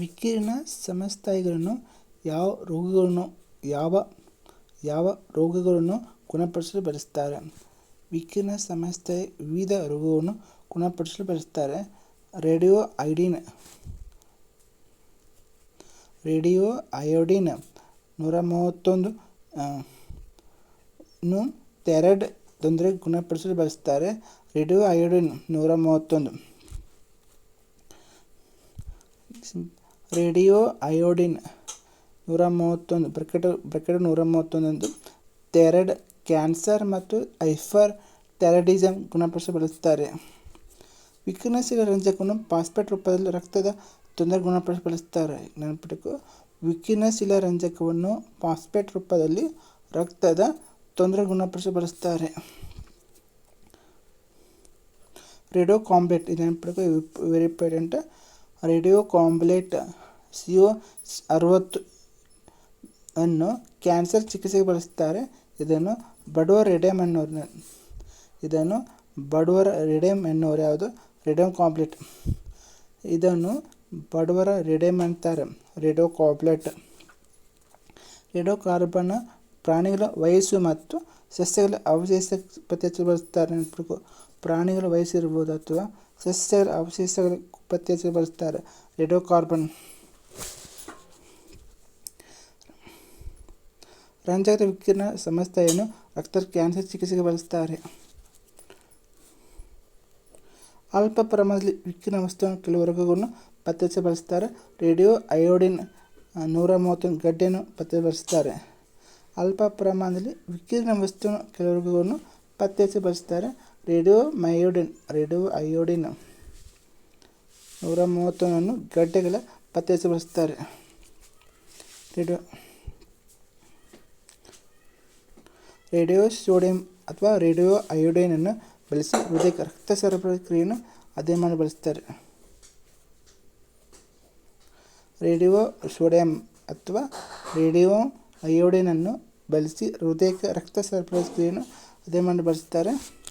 ವಿಕಿರಣ ಸಮಸ್ಥಾಯಿಗಳನ್ನು ಯಾವ ರೋಗಗಳನ್ನು, ಯಾವ ಯಾವ ರೋಗಗಳನ್ನು ಗುಣಪಡಿಸಲು ಬಳಸ್ತಾರೆ ವಿಕಿರಣ ಸಮಸ್ಥಾಯಿ ವಿವಿಧ ರೋಗವನ್ನು ಗುಣಪಡಿಸಲು ಬಳಸ್ತಾರೆ ರೇಡಿಯೋ ಐಡಿನ್, ರೇಡಿಯೋ ಅಯೋಡಿನ್ ನೂರ ಮೂವತ್ತೊಂದು ನು ಥೈರಾಯ್ಡ್ ತೊಂದರೆ ಗುಣಪಡಿಸಲು ಬಳಸ್ತಾರೆ ರೇಡಿಯೋ ಅಯೋಡಿನ್ ನೂರ ಮೂವತ್ತೊಂದು. ರೇಡಿಯೋ ಅಯೋಡಿನ್ ನೂರ ಮೂವತ್ತೊಂದು ಬ್ರಕೆಟ್ ಬ್ರಕೆಟ್ ನೂರ ಮೂವತ್ತೊಂದೊಂದು ಥೈರಾಯ್ಡ್ ಕ್ಯಾನ್ಸರ್ ಮತ್ತು ಐಫರ್ ಥೈರಾಯ್ಡಿಸಮ್ ಗುಣಪಡಿಸಿ ಬಳಸ್ತಾರೆ ವಿಕಿರಣಶೀಲ ರಂಜಕವನ್ನು ಪಾಸ್ಪೇಟ್ ರೂಪದಲ್ಲಿ ರಕ್ತದ ತೊಂದರೆ ಗುಣಪಡಿಸಲು ಬಳಸ್ತಾರೆ ನೆನಪಿಟ್ಟು ವಿಕಿರಣಶೀಲ ರಂಜಕವನ್ನು ಫಾಸ್ಫೇಟ್ ರೂಪದಲ್ಲಿ ರಕ್ತದ ತೊಂದರೆ ಗುಣಪಡಿಸಲು ಬಳಸ್ತಾರೆ ರೇಡಿಯೋ ಕಾಂಬ್ಲೆಟ್ ಇದು ಪಡ್ಕೋ very important radio cobalt C O ಅರವತ್ತು ಅನ್ನು ಕ್ಯಾನ್ಸರ್ ಚಿಕಿತ್ಸೆಗೆ ಬಳಸ್ತಾರೆ ಇದನ್ನು ಬಡವರ ರೆಡೆಮ್ ಎನ್ನುವರು. ಇದನ್ನು ಬಡವರ ರೆಡೆಮ್ ಎನ್ನುವರು. ಯಾವುದು? ರೆಡಮ್ ಕಾಂಪ್ಲೆಟ್. ಇದನ್ನು ಬಡವರ ರೆಡೆಮ್ ಅಂತಾರೆ. Radio cobalt. ರೇಡಿಯೋ ಕಾರ್ಬನ್ ಪ್ರಾಣಿಗಳ ವಯಸ್ಸು ಮತ್ತು ಸಸ್ಯಗಳ ಅವಶೇಷ ಪತ್ತೆ ಬಳಸ್ತಾರೆ ಪ್ರಾಣಿಗಳ ವಯಸ್ಸು ಇರ್ಬೋದು ಅಥವಾ ಸಸ್ಯಗಳ ಅವಶೇಷಗಳ ಪತ್ತೆಹಚ್ಚಲು ಬಳಸ್ತಾರೆ. Radio carbon. ರಂಜಕದ ವಿಕಿರಣ ಸಮಸ್ಯೆಯನ್ನು ರಕ್ತದ ಕ್ಯಾನ್ಸರ್ ಚಿಕಿತ್ಸೆಗೆ ಬಳಸ್ತಾರೆ. ಅಲ್ಪ ಪ್ರಮಾಣದಲ್ಲಿ ವಿಕಿರಣ ವಸ್ತುವನ್ನು ಕೆಲವು ರೋಗಗಳನ್ನು ಪತ್ತೆ ಬಳಸ್ತಾರೆ. ರೇಡಿಯೋ ಅಯೋಡಿನ್ ನೂರ ಮೂವತ್ತೊಂದು ಗಡ್ಡೆಯನ್ನು ಪತ್ತೆ ಬಳಸ್ತಾರೆ. ಅಲ್ಪ ಪ್ರಮಾಣದಲ್ಲಿ ವಿಕಿರಣ ವಸ್ತುವನ್ನು ಕೆಲವು ರೋಗಗಳನ್ನು ಪತ್ತೆ ಬಳಸ್ತಾರೆ. ರೇಡಿಯೋ ಮಯೋಡಿನ್ ರೇಡಿಯೋ ಅಯೋಡಿನ್. ನೂರ ಮೂವತ್ತೊಂದನ್ನು ಗಡ್ಡೆಗಳ ಬಳಸ್ತಾರೆ ರೇಡಿಯೋ ರೇಡಿಯೋ ಸೋಡಿಯಂ ಅಥವಾ ರೇಡಿಯೋ ಅಯೋಡೈನನ್ನು ಬಳಸಿ ಹೃದಯ ರಕ್ತ ಸರಬರಾಜು ಕ್ರಿಯೆಯನ್ನು ಅಧ್ಯಯನ ಮಾಡಿ ಬಳಸ್ತಾರೆ ರೇಡಿಯೋ ಸೋಡಿಯಂ ಅಥವಾ ರೇಡಿಯೋ ಅಯೋಡೈನನ್ನು ಬಳಸಿ ಹೃದಯ ರಕ್ತ ಸರಬರಾಜು ಕ್ರಿಯೆಯನ್ನು ಅಧ್ಯಯನ ಮಾಡಿ ಬಳಸ್ತಾರೆ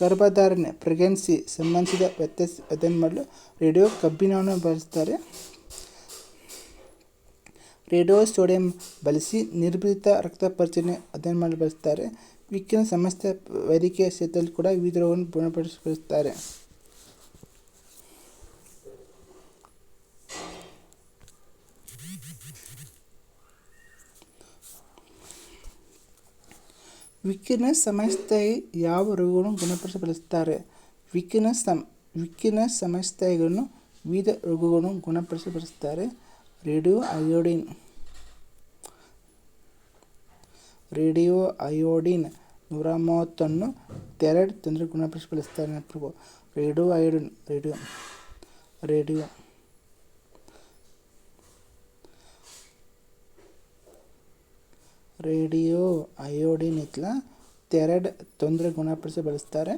ಗರ್ಭಧಾರಣೆ ಪ್ರೆಗ್ನೆನ್ಸಿ ಸಂಬಂಧಿಸಿದ ವ್ಯತ್ಯಾಸ ಅಧ್ಯಯನ ಮಾಡಲು ರೇಡಿಯೋ ಕಬ್ಬಿಣವನ್ನು ಬಳಸ್ತಾರೆ. ರೇಡಿಯೋ ಸೋಡಿಯಂ ಬಳಸಿ ನಿರ್ಭೀತ ರಕ್ತ ಪರಿಚಲನೆ ಅಧ್ಯಯನ ಮಾಡಲು ಬಳಸ್ತಾರೆ. ವಿಕಿರಣ ಸಮಸ್ಯೆ ವೈದ್ಯಕೀಯ ಕ್ಷೇತ್ರದಲ್ಲಿ ಕೂಡ ವಿವಿಧ ರೋಗವನ್ನು ಗುಣಪಡಿಸಬಯಸ್ತಾರೆ ವಿಕಿರಣ ಸಮಸ್ಥೆಯ ಯಾವ ರೋಗಗಳನ್ನು ಗುಣಪಡಿಸಲು ವಿಕಿನ ಸಮ ವಿಕಿರಣ ಸಮಸ್ಥೆಗಳನ್ನು ವಿವಿಧ ರೋಗಗಳನ್ನು ಗುಣಪಡಿಸಲು ರೇಡಿಯೋ ಅಯೋಡಿನ್. ರೇಡಿಯೋ ಅಯೋಡಿನ್ ನೂರ ಮೂವತ್ತನ್ನು ಥೈರಾಯ್ಡ್ ತೊಂದರೆ ಗುಣಪಡಿಸಿ ಬಳಸ್ತಾರೆ ನೆನಪಿಟ್ಕೋ radio iodine. Radio. Radio. Radio iodine ಇತ್ಲ ತೆರಡ್ ತೊಂದರೆ ಗುಣಪಡಿಸಿ ಬಳಸ್ತಾರೆ.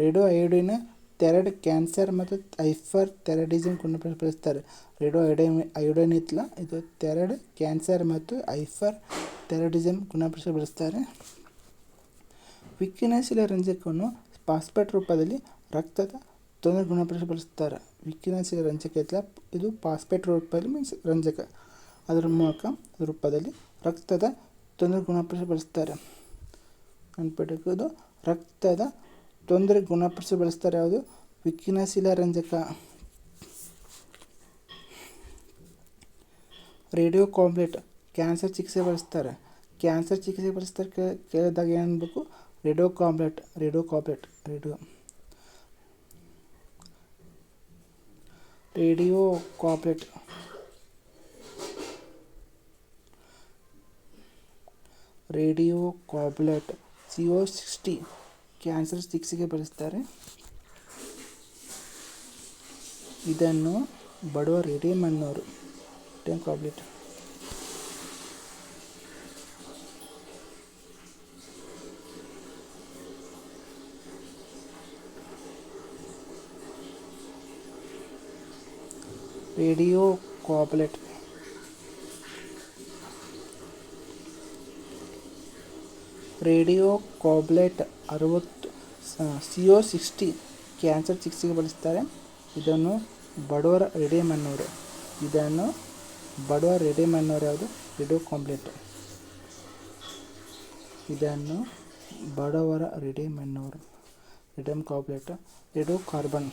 ರೇಡಿಯೋ ಅಯೋಡಿನ್ ಥೈರಾಯ್ಡ್ ಕ್ಯಾನ್ಸರ್ ಮತ್ತು ಐಫರ್ ಥೈರಾಯ್ಡಿಸಮ್ ಗುಣಪಡಿಸಿ ಬಳಸ್ತಾರೆ. ರೇಡಿಯೋ ಅಯೋಡೈನ್ ಅಯೋಡೈನ್ ಇತ್ಲ ಇದು ಥೈರಾಯ್ಡ್ ಕ್ಯಾನ್ಸರ್ ಮತ್ತು ಐಫರ್ ಥೈರಾಯ್ಡಿಸಮ್ ಗುಣಪಡಿಸಿ ಬಳಸ್ತಾರೆ. ವಿಕಿರಣಶೀಲ ರಂಜಕವನ್ನು ಫಾಸ್ಫೇಟ್ ರೂಪದಲ್ಲಿ ರಕ್ತದ ತೊಂದರೆ ಗುಣಪಡಿಸಿ ಬಳಸ್ತಾರೆ. ವಿಕಿರಣಶೀಲ ರಂಜಕ ಇತ್ಲ ಇದು ಪಾಸ್ಪೇಟ್ ರೂಪದಲ್ಲಿ ಮೀನ್ಸ್ ರಂಜಕ. ಅದರ ಮೂಲಕ ರೂಪದಲ್ಲಿ ರಕ್ತದ ತೊಂದರೆ ಗುಣಪಡಿಸಿ ಬಳಸ್ತಾರೆ ನೆನ್ಪಿಟ್ಟುಕೋದು ರಕ್ತದ ತೊಂದರೆ ಗುಣಪಡಿಸಿ ಬಳಸ್ತಾರೆ ಯಾವುದು? ವಿಕಿನಶೀಲ ರಂಜಕ ರೇಡಿಯೋ ಕಾಂಪ್ಲೇಟ್ ಕ್ಯಾನ್ಸರ್ ಚಿಕಿತ್ಸೆ ಬಳಸ್ತಾರೆ. ಕ್ಯಾನ್ಸರ್ ಚಿಕಿತ್ಸೆ ಬಳಸ್ತಾರೆ ಕೇಳಿದಾಗ ಏನು ಅನ್ಬೇಕು? Radio cobalt radio cobalt, radio. Radio cobalt. Radio cobalt C O sixty cancer ಚಿಕಿತ್ಸೆಗೆ ಬಳಸ್ತಾರೆ. ಇದನ್ನು ಬಡವ radium ಮಣ್ಣವರು ten cobalt. Radio cobalt radio cobalt ಅರವತ್ತು, ಸಿ ಒ ಸಿಕ್ಸ್ಟಿ ಕ್ಯಾನ್ಸರ್ ಚಿಕಿತ್ಸೆಗೆ ಬಳಸ್ತಾರೆ. ಇದನ್ನು ಬಡವರ ರೆಡಿಮನ್ನೋರು ಇದನ್ನು ಬಡವರ ರೆಡಿಮನ್ನೋರು ಯಾವುದು? Radio cobalt. ಇದನ್ನು ಬಡವರ ರೆಡಿಯಮ್ ಅನ್ನೋರು ರೇಡಿಯಮ್ ಕಾಂಪ್ಲೆಟ್ ರೇಡಿಯೋ ಕಾರ್ಬನ್.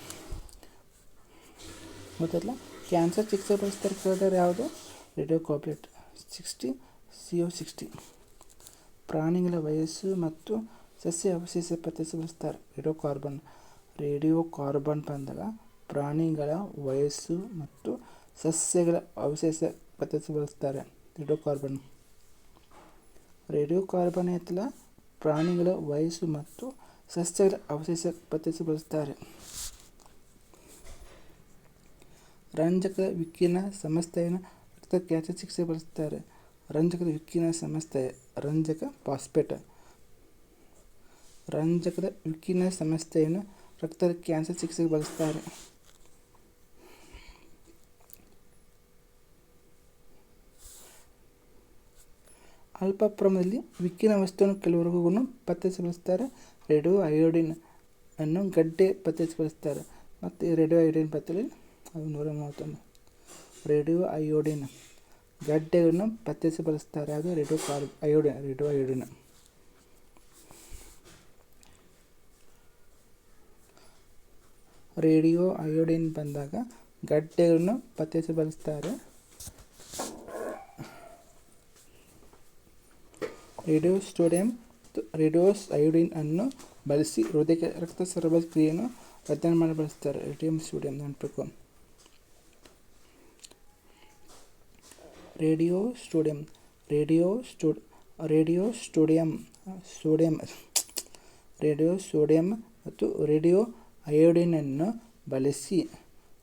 ಗೊತ್ತಲ್ಲ ಕ್ಯಾನ್ಸರ್ ಚಿಕಿತ್ಸೆ ಬಳಸ್ತಾರೆ ಯಾವುದು? Radio cobalt. Sixty C O sixty. ಪ್ರಾಣಿಗಳ ವಯಸ್ಸು ಮತ್ತು ಸಸ್ಯ ಅವಶೇಷ ಕಾರ್ಬನ್, ರೇಡಿಯೋ ಕಾರ್ಬನ್ ಬಂದಾಗ ಪ್ರಾಣಿಗಳ ವಯಸ್ಸು ಮತ್ತು ಸಸ್ಯಗಳ ಅವಶೇಷ ಕಾರ್ಬನ್. ರೇಡಿಯೋ ಕಾರ್ಬನ್ ಎತ್ತಲ ಪ್ರಾಣಿಗಳ ವಯಸ್ಸು ಮತ್ತು ಸಸ್ಯಗಳ ಅವಶೇಷ ಬಳಸ್ತಾರೆ ರಂಜಕ, ವಿಕಿರಣ ಸಂಸ್ಥೆಯನ್ನು ರಕ್ತ ಕ್ಯಾನ್ಸರ್ ಚಿಕಿತ್ಸೆ ಬಳಸ್ತಾರೆ. ರಂಜಕದ ಉಕ್ಕಿನ ಸಂಸ್ಥೆ ರಂಜಕ ಫಾಸ್ಫೇಟ್. ರಂಜಕದ ಉಕ್ಕಿನ ಸಂಸ್ಥೆಯನ್ನು ರಕ್ತದ ಕ್ಯಾನ್ಸರ್ ಚಿಕಿತ್ಸೆಗೆ ಬಳಸ್ತಾರೆ. ಅಲ್ಪ ಪ್ರಮಾಣದಲ್ಲಿ ವಿಕಿರಣ ವಸ್ತುವನ್ನು ಕೆಲವು ಪತ್ತೆ ಪತ್ತೆಸಗೊಳಿಸ್ತಾರೆ ರೇಡಿಯೋ ಅಯೋಡಿನ್ ಅನ್ನು ಗಡ್ಡೆ ಪತ್ತೆಸಗೊಳಿಸ್ತಾರೆ ಮತ್ತು ರೇಡಿಯೋ ಅಯೋಡಿನ್ ಪತ್ತೆ ಅದು ನೂರ ಮೂವತ್ತೊಂದು. ರೇಡಿಯೋ ಅಯೋಡಿನ್ ಗಡ್ಡೆಯನ್ನು ಪತ್ತೆಸಗೊಳಿಸ್ತಾರೆ ಅದು radio car iodine radio iodine. Radio iodine ಬಂದಾಗ ಗಡ್ಡೆಗಳನ್ನು ಪತ್ತೆಸಗೊಳಿಸ್ತಾರೆ ರೇಡಿಯೋ ಸ್ಟೋಡಿಯಂ ರೇಡಿಯೋಸ್ ಅಯೋಡಿನ್ ಅನ್ನು ಬಳಸಿ ಹೃದಯ ರಕ್ತ ಸರಬರಾಜು ಕ್ರಿಯೆಯನ್ನು ಅಧ್ಯಯನ ಮಾಡಿ ಬಳಸ್ತಾರೆ ರೇಡಿಯಂ ಸ್ಟೋಡಿಯಂ ನೆನಪಬೇಕು radio sodium, radio ಸ್ಟು, radio sodium sodium radio sodium ಮತ್ತು ರೇಡಿಯೋ ಅಯೋಡಿನನ್ನು ಬಳಸಿ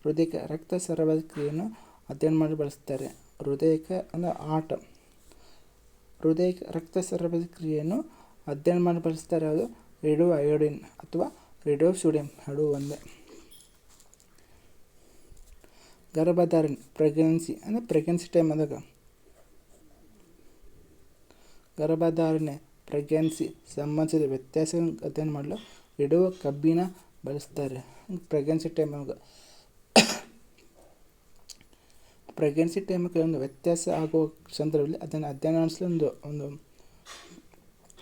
ಹೃದಯಕ್ಕೆ ರಕ್ತ ಸರಬರಾಜು ಕ್ರಿಯೆಯನ್ನು ಅಧ್ಯಯನ ಮಾಡಿ ಬಳಸ್ತಾರೆ. ಹೃದಯಕ್ಕೆ ಅಂದರೆ ಆಟ ಹೃದಯಕ್ಕೆ ರಕ್ತ ಸರಬರಾಜು ಕ್ರಿಯೆಯನ್ನು ಅಧ್ಯಯನ ಮಾಡಿ ಬಳಸ್ತಾರೆ ಅದು ರೇಡಿಯೋ ಅಯೋಡಿನ್ ಅಥವಾ ರೇಡಿಯೋ ಸೋಡಿಯಂ ಎರಡು ಒಂದೇ. ಗರ್ಭಧಾರಣೆ ಪ್ರೆಗ್ನೆನ್ಸಿ ಅಂದರೆ ಪ್ರೆಗ್ನೆನ್ಸಿ ಟೈಮ್ ಅದಾಗ. ಗರ್ಭಧಾರಣೆ ಪ್ರೆಗ್ನೆನ್ಸಿ ಸಂಬಂಧಿಸಿದ ವ್ಯತ್ಯಾಸಗಳನ್ನು ಅಧ್ಯಯನ ಮಾಡಲು ಇಡುವ ಕಬ್ಬಿನ ಬಳಸ್ತಾರೆ. ಪ್ರೆಗ್ನೆನ್ಸಿ ಟೈಮ್ನಾಗ ಪ್ರೆಗ್ನೆನ್ಸಿ ಟೈಮ್ ಕೆಲವೊಂದು ವ್ಯತ್ಯಾಸ ಆಗುವ ಸಂದರ್ಭದಲ್ಲಿ ಅದನ್ನು ಅಧ್ಯಯನ ಮಾಡಿಸಲು ಒಂದು ಒಂದು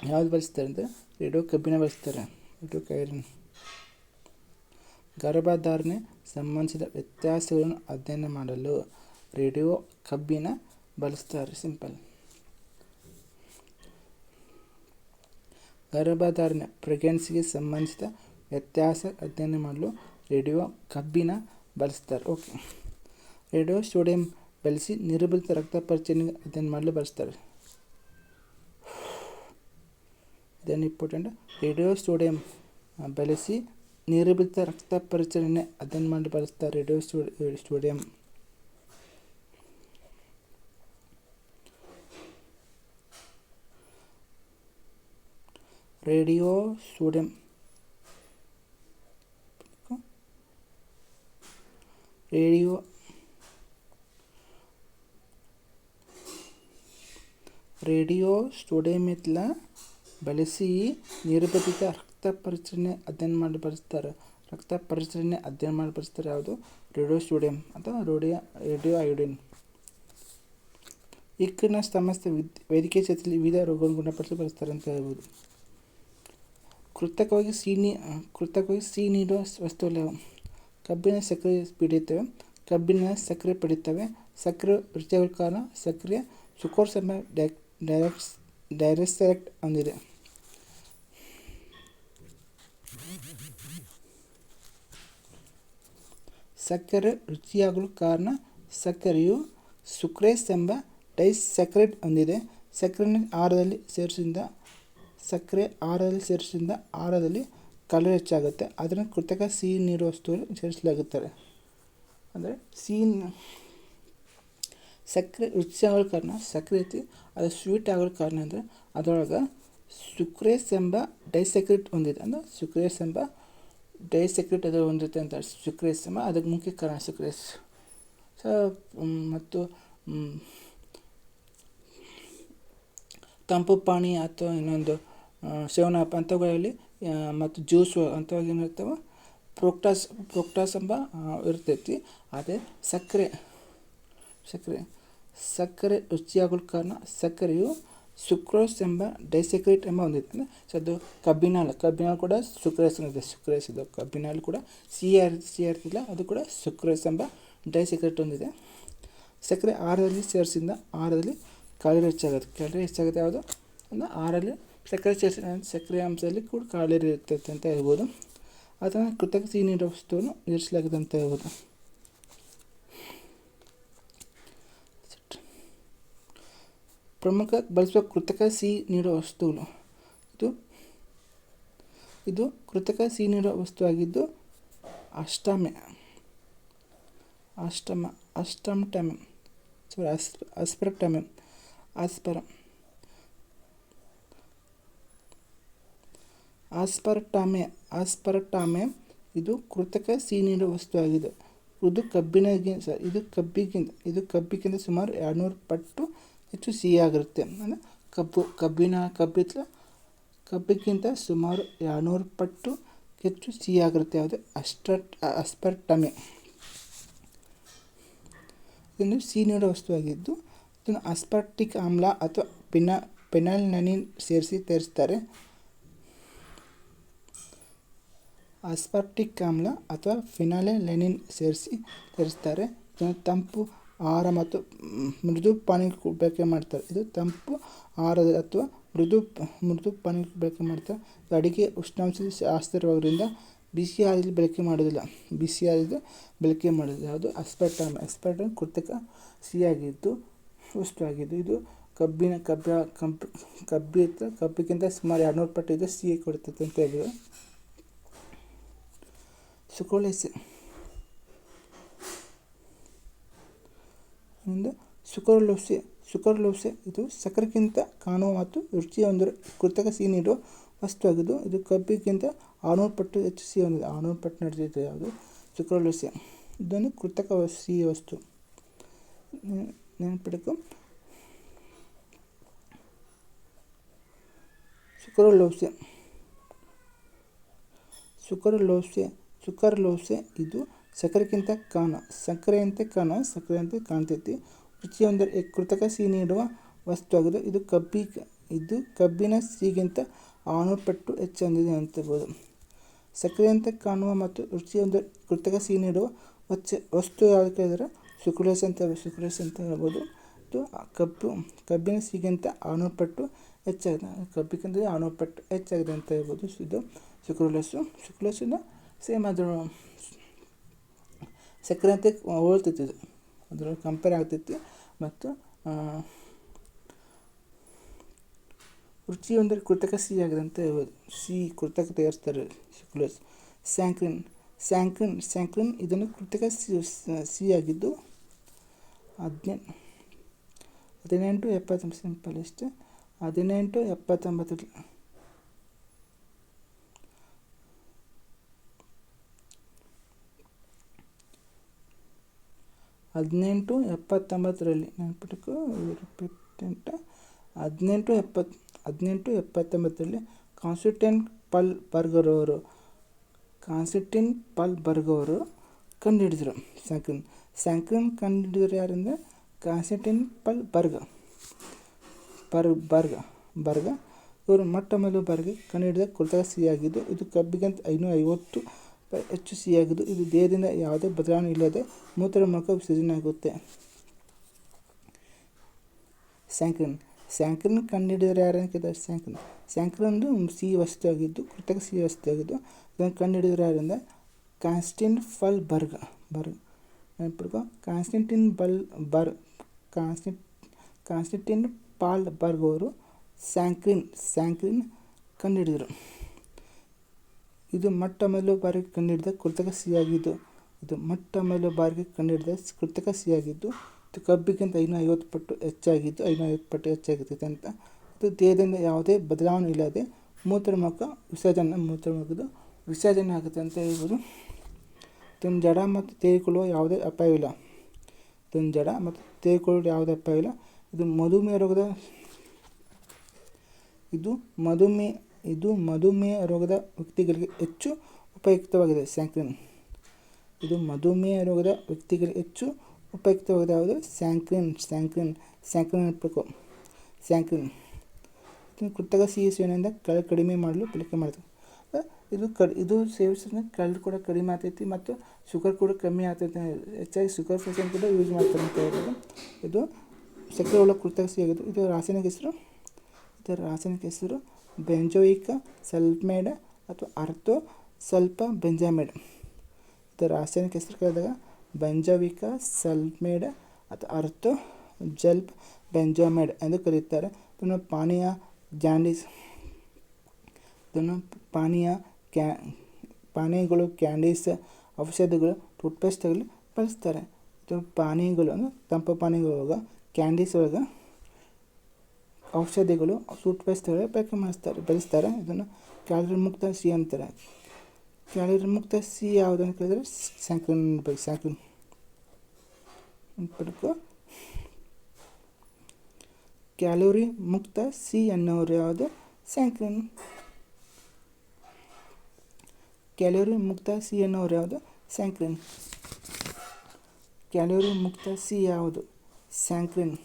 ಯಾವ್ದು ಬಳಸ್ತಾರೆ ಅಂದರೆ ರೆಡೋ ಕಬ್ಬಿನ ಬಳಸ್ತಾರೆ. ಕೈರನ್ ಗರ್ಭಧಾರಣೆ ಸಂಬಂಧಿಸಿದ ವ್ಯತ್ಯಾಸಗಳನ್ನು ಅಧ್ಯಯನ ಮಾಡಲು ರೇಡಿಯೋ ಕಬ್ಬಿನ ಬಳಸ್ತಾರೆ ಸಿಂಪಲ್ ಗರ್ಭಧಾರಣೆ ಪ್ರೆಗ್ನೆನ್ಸಿಗೆ ಸಂಬಂಧಿಸಿದ ವ್ಯತ್ಯಾಸ ಅಧ್ಯಯನ ಮಾಡಲು ರೇಡಿಯೋ ಕಬ್ಬಿನ ಬಳಸ್ತಾರೆ ಓಕೆ ರೇಡಿಯೋ ಸೋಡಿಯಂ ಬಳಸಿ ನಿರ್ಬಲಿತ ರಕ್ತ ಪರಿಚಲನೆ ಅಧ್ಯಯನ ಮಾಡಲು ಬಳಸ್ತಾರೆ ಇದನ್ನು ಇಂಪಾರ್ಟೆಂಟ್ ರೇಡಿಯೋ ಸೋಡಿಯಂ ಬಳಸಿ ನಿರ್ಬಲಿತ ರಕ್ತ ಪರಿಚಲನೆ ಅಧ್ಯಯನ ಮಾಡಲು ಬಳಸ್ತಾರೆ radio sodium radio sodium radio radio ಸ್ಟೋಡಿಯಮೆತ್ಲ ಬಳಸಿ ನಿರ್ಬಂಧಿತ ರಕ್ತ ಪರಿಚಲನೆ ಅಧ್ಯಯನ ಮಾಡಿ ಬಳಸ್ತಾರೆ. ರಕ್ತ ಪರಿಚಲನೆ ಅಧ್ಯಯನ ಮಾಡಿ ಬಳಸ್ತಾರೆ ಯಾವುದು? ರೇಡಿಯೋ ಸ್ಟೋಡಿಯಂ ಅಥವಾ ರೇಡಿಯೋ ರೇಡಿಯೋ ಅಯೋಡಿನ್ ಇಕ್ಕಿನ ಸಮಸ್ಯೆ ವಿದ್ ವೈದ್ಯಕೀಯ ಕ್ಷೇತ್ರದಲ್ಲಿ ವಿವಿಧ ರೋಗಗಳನ್ನು ಗುಣಪಡಿಸಲು ಬಳಸ್ತಾರೆ ಅಂತ ಹೇಳ್ಬೋದು. ಕೃತಕವಾಗಿ ಸಿಹಿ ನೀ, ಕೃತಕವಾಗಿ ಸಿಹಿ ನೀಡುವ ವಸ್ತುಗಳು ಕಬ್ಬಿನ ಸಕ್ಕರೆ ಪೀಡಿತವೆ, ಕಬ್ಬಿನ ಸಕ್ಕರೆ ಪಡೆಯುತ್ತವೆ ಸಕ್ಕರೆ ರುಚಿಯಾಗಲು ಕಾರಣ ಸಕ್ಕರೆ ಸುಕೋರ್ಸ್ ಎಂಬ ಡೈರೆಕ್ಸ್ ಡೈರೆಕ್ಟ್ ಹೊಂದಿದೆ. ಸಕ್ಕರೆ ರುಚಿಯಾಗಲು ಕಾರಣ ಸಕ್ಕರೆಯು ಸುಕ್ರೇಸ್ ಎಂಬ ಡೈಸ್ಯಾಕ್ರೈಡ್ ಹೊಂದಿದೆ. ಸಕ್ಕರೆ ಆಹಾರದಲ್ಲಿ ಸೇರಿಸಿದ ಸಕ್ಕರೆ ಆಹಾರದಲ್ಲಿ ಸೇರಿಸಿದ ಆಹಾರದಲ್ಲಿ ಕಲರ್ ಹೆಚ್ಚಾಗುತ್ತೆ. ಅದನ್ನು ಕೃತಕ ಸಿಹಿ ನೀರು ವಸ್ತುಗಳು ಸೇರಿಸಲಾಗುತ್ತದೆ. ಅಂದರೆ ಸಿಹಿ ಸಕ್ಕರೆ ರುಚಿಯಾಗಲು ಕಾರಣ, ಸಕ್ಕರೆ ಐತಿ ಅದು ಸ್ವೀಟ್ ಆಗಲು ಕಾರಣ ಅಂದರೆ ಅದರೊಳಗೆ ಸುಕ್ರೇಸ್ ಎಂಬ ಡೈಸೆಕ್ರೇಟ್ ಹೊಂದಿದೆ. ಅಂದರೆ ಸುಕ್ರೇಸ್ ಎಂಬ ಡೈಸೆಕ್ರೇಟ್ ಅದು ಹೊಂದಿರುತ್ತೆ ಅಂತ ಸುಕ್ರೇಸಮ ಅದಕ್ಕೆ ಮುಖ್ಯ ಕಾರಣ ಸುಕ್ರೇಸ್ ಸೊ ಮತ್ತು ತಂಪು, ಪಾಣಿ ಅಥವಾ ಇನ್ನೊಂದು ಸೇವನ ಅಂಥವುಗಳಲ್ಲಿ ಮತ್ತು ಜ್ಯೂಸು ಅಂಥವು ಏನಿರ್ತವೆ, ಪ್ರೋಕ್ಟಾಸ್ ಪ್ರೋಕ್ಟಾಸ್ ಎಂಬ ಇರ್ತೈತಿ. ಅದೇ ಸಕ್ಕರೆ. ಸಕ್ಕರೆ. ಸಕ್ಕರೆ ರುಚಿಯಾಗಲು ಕಾರಣ ಸಕ್ಕರೆಯು ಸುಕ್ರೋಸ್ ಎಂಬ ಡೈಸೆಕ್ರೇಟ್ ಎಂಬ ಒಂದಿದೆ ಸೊ ಅದು ಕಬ್ಬಿನಾಲ್ ಕಬ್ಬಿನಾಲ್ ಕೂಡ ಸುಕ್ರೇಸ್ ಇದೆ. ಸುಕ್ರೇಸ್ ಇದು ಕಬ್ಬಿನಾಲ್ ಕೂಡ. ಸಿ ಆರ್ ತಿಲ್ಲ ಅದು ಕೂಡ ಸುಕ್ರೇಸ್ ಎಂಬ ಡೈಸೆಕ್ರೇಟ್ ಒಂದಿದೆ ಸಕ್ಕರೆ ಆರರಲ್ಲಿ ಸೇರಿಸಿದ ಆರರಲ್ಲಿ ಕ್ಯಾಲರಿ ಹೆಚ್ಚಾಗುತ್ತೆ. ಕ್ಯಾಲರಿ ಹೆಚ್ಚಾಗುತ್ತೆ ಯಾವುದು? ಅಂದರೆ ಆರಲ್ಲಿ ಸಕ್ಕರೆ ಸೇರಿಸಿ ಸಕ್ಕರೆ ಅಂಶದಲ್ಲಿ ಕೂಡ ಕ್ಯಾಲರಿ ಇರ್ತೈತೆ ಅಂತ ಹೇಳ್ಬೋದು. ಅದನ್ನು ಕೃತಕ ಸಿಹಿ ನೀಡುವ ವಸ್ತುವನ್ನು ಇರಿಸಲಾಗಿದೆ ಅಂತ ಹೇಳ್ಬೋದು. ಪ್ರಮುಖ ಬಳಸುವ ಕೃತಕ ಸಿಹಿ ನೀಡುವ ವಸ್ತುಗಳು ಇದು? ಇದು ಕೃತಕ ಸಿಹಿ ನೀಡುವ ವಸ್ತುವಾಗಿದ್ದು ಅಷ್ಟಮೆ. ಅಷ್ಟಮ ಅಷ್ಟಮಟಮೆ ಸಾರಿ ಅಸ್ ಅಸ್ಪರ್ಟಮೆ ಆಸ್ಪರ ಆಸ್ಪರ್ಟಾಮೆ ಆಸ್ಪರ್ಟಾಮೆ ಇದು ಕೃತಕ ಸಿಹಿ ನೀಡುವ ವಸ್ತುವಾಗಿದೆ ಇದು ಕಬ್ಬಿನಗಿಂತ ಸ- ಇದು ಕಬ್ಬಿಗಿಂತ ಇದು ಕಬ್ಬಿಗಿಂತ ಸುಮಾರು ಎರಡುನೂರು ಪಟ್ಟು ಹೆಚ್ಚು ಸಿಹಿಯಾಗಿರುತ್ತೆ. ಅಂದರೆ ಕಬ್ಬು, ಕಬ್ಬಿನ, ಕಬ್ಬಿತ್ಲ, ಕಬ್ಬಿಗಿಂತ ಸುಮಾರು ಎರಡುನೂರು ಪಟ್ಟು ಹೆಚ್ಚು ಸಿಹಿಯಾಗಿರುತ್ತೆ. ಯಾವುದು ಅಸ್ಟರ್ಟ್ ಅಸ್ಪರ್ಟಮೆ. ಇದೊಂದು ಸಿಹಿ ನೀಡುವ ವಸ್ತುವಾಗಿದ್ದು, ಇದನ್ನು ಅಸ್ಪರ್ಟಿಕ್ ಆಮ್ಲ ಅಥವಾ ಪಿನ, ಪೆನಲ್ನನಿನ್ ಸೇರಿಸಿ ತಯಾರಿಸ್ತಾರೆ. ಅಸ್ಪರ್ಟಿಕ್ ಆಮ್ಲ ಅಥವಾ ಫಿನಾಲೆ ಲೆನಿನ್ ಸೇರಿಸಿ ತರಿಸ್ತಾರೆ ತಂಪು ಆಹಾರ ಮತ್ತು ಮೃದು ಪಾನೀಯಕ್ಕೆ ಬಳಕೆ ಮಾಡ್ತಾರೆ. ಇದು ತಂಪು ಆಹಾರದ ಅಥವಾ ಮೃದು ಮೃದು ಪಾನೀಯಕ್ಕೆ ಬಳಕೆ ಮಾಡ್ತಾರೆ. ಅಡುಗೆ ಉಷ್ಣಾಂಶ ಇರೋದ್ರಿಂದ ಬಿಸಿ ಆದಲ್ಲಿ ಬಳಕೆ ಮಾಡೋದಿಲ್ಲ ಬಿಸಿ ಆದಲ್ಲಿ ಬಳಕೆ ಮಾಡೋದಿಲ್ಲ ಅದು ಅಸ್ಪೆಟಮ್ ಅಸ್ಪೆಟಮ್ ಕೃತಕ ಸಿಹಿಯಾಗಿದ್ದು ವಸ್ತುವಾಗಿದ್ದು ಇದು ಕಬ್ಬಿನ ಕಬ್ಬ ಕಂಪ್ ಕಬ್ಬಿ ಕಬ್ಬಿಗಿಂತ ಸುಮಾರು ಎರಡುನೂರು ಪಟ್ಟು ಇದು. ಸಿಹಿ ಕೊಡ್ತೈತೆ ಅಂತ ಹೇಳಿದ್ರು. ಸುಕೋಲೆಸ್ ಇಂದ ಸುಕರಲೋಸೆ ಸುಕರ್ಲೋಸೆ ಇದು ಸಕ್ಕರೆಗಿಂತ ಕಾಣುವ ಮತ್ತು ರುಚಿಯ ಒಂದು ಕೃತಕ ಸಿಹಿ ನೀಡುವ ವಸ್ತುವಾಗಿದ್ದು ಇದು ಕಬ್ಬಿಗಿಂತ ಆರುನೂರು ಪಟ್ಟು ಹೆಚ್ಚು ಸಿಹಿ ಹೊಂದಿದೆ. ಆರುನೂರು ಪಟ್ಟು ನಡೆದಿದೆ ಯಾವುದು? ಸುಕರಲೋಸೆ ಇದೊಂದು ಕೃತಕ ಸಿಹಿ ವಸ್ತು. ನೆನಪಿಡಕು. ಸುಕರಲೋಸೆ ಸುಕರಲೋಸೆ ಸುಕರಲೋಸೆ ಇದು ಸಕ್ಕರೆಗಿಂತ ಕಾಣ, ಸಕ್ಕರೆಯಂತೆ ಕಾಣ, ಸಕ್ಕರೆಯಂತೆ ಕಾಣ್ತೈತಿ. ರುಚಿಯೊಂದರೆ ಕೃತಕ ಸಿಹಿ ನೀಡುವ ವಸ್ತುವಾಗಿದೆ. ಇದು ಕಬ್ಬಿ, ಇದು ಕಬ್ಬಿನ ಸಿಹಿಗಿಂತ ಆರು ಪಟ್ಟು ಹೊಂದಿದೆ ಅಂತಬೋದು ಸಕ್ಕರೆಯಂತೆ ಕಾಣುವ ಮತ್ತು ರುಚಿ ಒಂದು ಕೃತಕ ಸಿಹಿ ನೀಡುವ ವಚ್ಚ ವಸ್ತು ಯಾವುದು ಕೇಳಿದ್ರೆ ಸುಕ್ರೋಸ್ ಅಂತ ಸುಕ್ರೋಸ್ ಅಂತ ಹೇಳ್ಬೋದು. ಇದು ಕಬ್ಬು, ಕಬ್ಬಿನ ಸಿಹಿಗಿಂತ ಆರುನೂರು ಪಟ್ಟು ಹೆಚ್ಚಾಗಿದೆ. ಕಬ್ಬಿಗಿಂತ ಆರುನೂರು ಪಟ್ಟು ಹೆಚ್ಚಾಗಿದೆ ಅಂತ ಹೇಳ್ಬೋದು. ಇದು ಸುಕ್ರೋಲಸ್ಸು ಸುಕ್ರೋಲಸ್ಸಿನ ಸೇಮ್ ಅದ್ರ ಸಕ್ಕರೆ ಅಂತ ಹೋಳ್ತಿತ್ತು ಇದು. ಅದರೊಳಗೆ ಕಂಪೇರ್ ಆಗ್ತಿತ್ತು. ಮತ್ತು ರುಚಿ ಅಂದರೆ ಕೃತಕ ಸಿಹಿ ಅಂತ ಹೇಳ್ಬೋದು ಸಿಹಿ ಕೃತಕ ತಯಾರಿಸ್ತಾರೆ ಶುಕ್ಲೋಸ್. ಸ್ಯಾಂಕ್ರಿನ್ ಸ್ಯಾಂಕ್ರಿನ್ ಸ್ಯಾಂಕ್ರಿನ್ ಇದನ್ನು ಕೃತಕ ಸಿಹಿ ಆಗಿದ್ದು ಹದಿನೆಂಟು ಹದಿನೆಂಟು ಎಪ್ಪತ್ತೊಂಬತ್ತು, ಸಿಂಪಲ್ ಎಷ್ಟು? ಹದಿನೆಂಟು ಎಪ್ಪತ್ತೊಂಬತ್ತರಲ್ಲಿ ಹದಿನೆಂಟು ಎಪ್ಪತ್ತೊಂಬತ್ತರಲ್ಲಿ ನೆನ್ಪಿಟ್ಕೋ ರಿಪೀಟೆಂಟ ಹದಿನೆಂಟು ಎಪ್ಪತ್ತು ಹದಿನೆಂಟು ಎಪ್ಪತ್ತೊಂಬತ್ತರಲ್ಲಿ ಕಾನ್ಸ್ಟಿಟ್ಯೂನ್ ಪಲ್ ಬರ್ಗರ್ ಅವರು ಕಾನ್ಸ್ಟಿಟ್ಯೂನ್ ಪಲ್ ಬರ್ಗ್ ಅವರು ಕಂಡುಹಿಡಿದ್ರು. ಸ್ಯಾಂಕ್ರಿನ್ ಸ್ಯಾಂಕ್ರಿನ್ ಕಂಡುಹಿಡಿದ್ರು ಯಾರಂದರೆ ಕಾನ್ಸ್ಟಿಟ್ಯೂನ್ ಪಲ್ ಬರ್ಗ. ಪರ್, ಬರ್ಗ ಬರ್ಗ. ಇವರು ಮೊಟ್ಟ ಮೊದಲು ಬಾರಿಗೆ ಕಂಡುಹಿಡಿದ ಕೃತಕ ಸಿಹಿಯಾಗಿದ್ದು, ಇದು ಕಬ್ಬಿಗಂತ ಐನೂರ ಐವತ್ತು ಹೆಚ್ಚು ಸಿಹಿಯಾಗಿದ್ದು ಇದು ದೇಹದಿಂದ ಯಾವುದೇ ಬದಲಾವಣೆ ಇಲ್ಲದೆ ಮೂತ್ರ ಮೂಲಕ ವಿಸರ್ಜನೆ ಆಗುತ್ತೆ ಸ್ಯಾಂಕ್ರಿನ್. ಸ್ಯಾಂಕ್ರಿನ್ ಕಂಡುಹಿಡಿದರೆ ಯಾರು ಕೇಳಿದ್ರೆ ಸ್ಯಾಂಕ್ರಿನ್. ಸ್ಯಾಂಕ್ರಿನ್ ಸಿಹಿ ವಸ್ತು ಕೃತಕ ಸಿಹಿ ವಸ್ತು ಇದನ್ನು ಕಂಡುಹಿಡಿದರೆ ಯಾರಿಂದ ಕಾನ್ಸ್ಟಿನ್ ಫಲ್ ಬರ್ಗ್. ಬರ್ಗ್ ನೆನಪಿಡ್ಕೊ Constantin Fahlberg ಕಾನ್ಸ್ಟಿ Constantine Pal burg ಅವರು ಸ್ಯಾಂಕ್ರಿನ್ ಸ್ಯಾಂಕ್ರಿನ್ ಕಂಡುಹಿಡಿದರು. ಇದು ಮೊಟ್ಟ ಮೊದಲು ಬಾರಿಗೆ ಕಂಡುಹಿಡಿದ ಕೃತಕ ಸಿಹಿಯಾಗಿದ್ದು, ಇದು ಮೊಟ್ಟ ಮೊದಲು ಬಾರಿಗೆ ಕಂಡುಹಿಡಿದ ಕೃತಕ ಸಿಹಿಯಾಗಿದ್ದು, ಇದು ಕಬ್ಬಿಗಿಂತ ಐನೂರ ಐವತ್ತು ಪಟ್ಟು ಹೆಚ್ಚಾಗಿದ್ದು ಐನೂರ ಐವತ್ತು ಪಟ್ಟು ಹೆಚ್ಚಾಗಿರ್ತೈತೆ ಅಂತ. ಇದು ದೇಹದಿಂದ ಯಾವುದೇ ಬದಲಾವಣೆ ಇಲ್ಲದೆ ಮೂತ್ರಮುಖ ವಿಸರ್ಜನೆ ಮೂತ್ರಮುಖದ್ದು ವಿಸರ್ಜನೆ ಆಗುತ್ತೆ ಅಂತ ಹೇಳ್ಬೋದು. ಇದನ್ನು ಜಡ ಮತ್ತು ತೇರಿಕೊಳ್ಳುವ ಯಾವುದೇ ಅಪಾಯವಿಲ್ಲ. ಇದನ್ನು ಜಡ ಮತ್ತು ತೇರಿಕೊಳ್ಳುವ ಯಾವುದೇ ಅಪಾಯವಿಲ್ಲ. ಇದು ಮಧುಮೇಹ ರೋಗದ, ಇದು ಮಧುಮೇಹ ಇದು ಮಧುಮೇಹ ರೋಗದ ವ್ಯಕ್ತಿಗಳಿಗೆ ಹೆಚ್ಚು ಉಪಯುಕ್ತವಾಗಿದೆ. ಸ್ಯಾಂಕ್ರಿನ್ ಇದು ಮಧುಮೇಹ ರೋಗದ ವ್ಯಕ್ತಿಗಳಿಗೆ ಹೆಚ್ಚು ಉಪಯುಕ್ತವಾಗಿದೆ. ಯಾವುದು? ಸ್ಯಾಂಕ್ರಿನ್ ಸ್ಯಾಂಕ್ರಿನ್ ಸ್ಯಾಂಕ್ರಿನ್ ಹಾಕಬೇಕು ಸ್ಯಾಂಕ್ರಿನ್ ಇದನ್ನು ಕೃತಕ ಸಿಹಿ ಸೇವನೆಯಿಂದ ಕಳೆ ಕಡಿಮೆ ಮಾಡಲು ಬಳಕೆ ಮಾಡ್ತಾರೆ. ಇದು ಕಡ್, ಇದು ಸೇವಿಸೋದ್ರಿಂದ ಕಳ್ಳು ಕೂಡ ಕಡಿಮೆ ಆಗ್ತೈತಿ ಮತ್ತು ಶುಗರ್ ಕೂಡ ಕಮ್ಮಿ ಆಗ್ತೈತಿ. ಹೆಚ್ಚಾಗಿ ಶುಗರ್ ಪೇಷಂಟ್ ಕೂಡ ಯೂಸ್ ಮಾಡ್ತಾರೆ ಅಂತ ಹೇಳ್ಬೋದು. ಇದು ಸಕ್ಕರೆ ಒಳ್ಳೆ ಕೃತಕ ಸಿಹಿ ಆಗಿದ್ದು ಇದು ರಾಸಾಯನಿಕ ಹೆಸರು. ಇದರ ರಾಸಾಯನಿಕ ಹೆಸರು ಬೆಂಜೋಯಿಕ, ಸಲ್ಮೇಡ್ ಅಥವಾ ಅರ್ಥೋ ಸ್ವಲ್ಪ ಬೆಂಜಾಮೇಡ್. ಇದರ ರಾಸಾಯನಿಕ ಹೆಸರು ಕೇಳಿದಾಗ ಬೆಂಜೋವಿಕ ಸಲ್ಮೇಡ್ ಅಥವಾ ಅರ್ಥೋ ಜಲ್ಪ್ ಬೆಂಜೋಮೇಡ್ ಎಂದು ಕರೆಯುತ್ತಾರೆ. ಇದನ್ನು ಪಾನೀಯ ಜಾಂಡೀಸ್ ಇದನ್ನು ಪಾನೀಯ ಕ್ಯಾ ಪಾನೀಯಗಳು ಕ್ಯಾಂಡೀಸ್ ಔಷಧಿಗಳು, ಟೂತ್ಪೇಸ್ಟ್ಗಳು ಬಳಸ್ತಾರೆ. ಇದು ಪಾನೀಯಗಳು ಅಂದರೆ ತಂಪು ಪಾನೀಯಗಳೊಳಗೆ ಕ್ಯಾಂಡೀಸ್ ಒಳಗೆ ಔಷಧಿಗಳು, ಟೂತ್ಪೇಸ್ಟ್ಗಳು ಬಳಕೆ ಮಾಡಿಸ್ತಾರೆ ಬಳಸ್ತಾರೆ. ಇದನ್ನು ಕ್ಯಾಲರಿ ಮುಕ್ತ ಸಿಹಿ ಅಂತಾರೆ. ಕ್ಯಾಲರಿ ಮುಕ್ತ ಸಿಹಿ ಯಾವುದು ಅಂತ ಕೇಳಿದ್ರೆ ಸ್ಯಾಂಕ್ರಿನ್ ಬಗ್ಗೆ ಸ್ಯಾಂಕ್ರಿನ್ ಪಡ್ಕೊ ಕ್ಯಾಲೋರಿ ಮುಕ್ತ ಸಿ ಅನ್ನೋರು ಯಾವುದು? ಸ್ಯಾಂಕ್ರಿನ್ ಕ್ಯಾಲೋರಿ ಮುಕ್ತ ಸಿ ಅನ್ನೋರು ಯಾವುದು? ಸ್ಯಾಂಕ್ರಿನ್ ಕ್ಯಾಲೋರಿ ಮುಕ್ತ ಸಿ ಯಾವುದು? ಸ್ಯಾಂಕ್ರಿನ್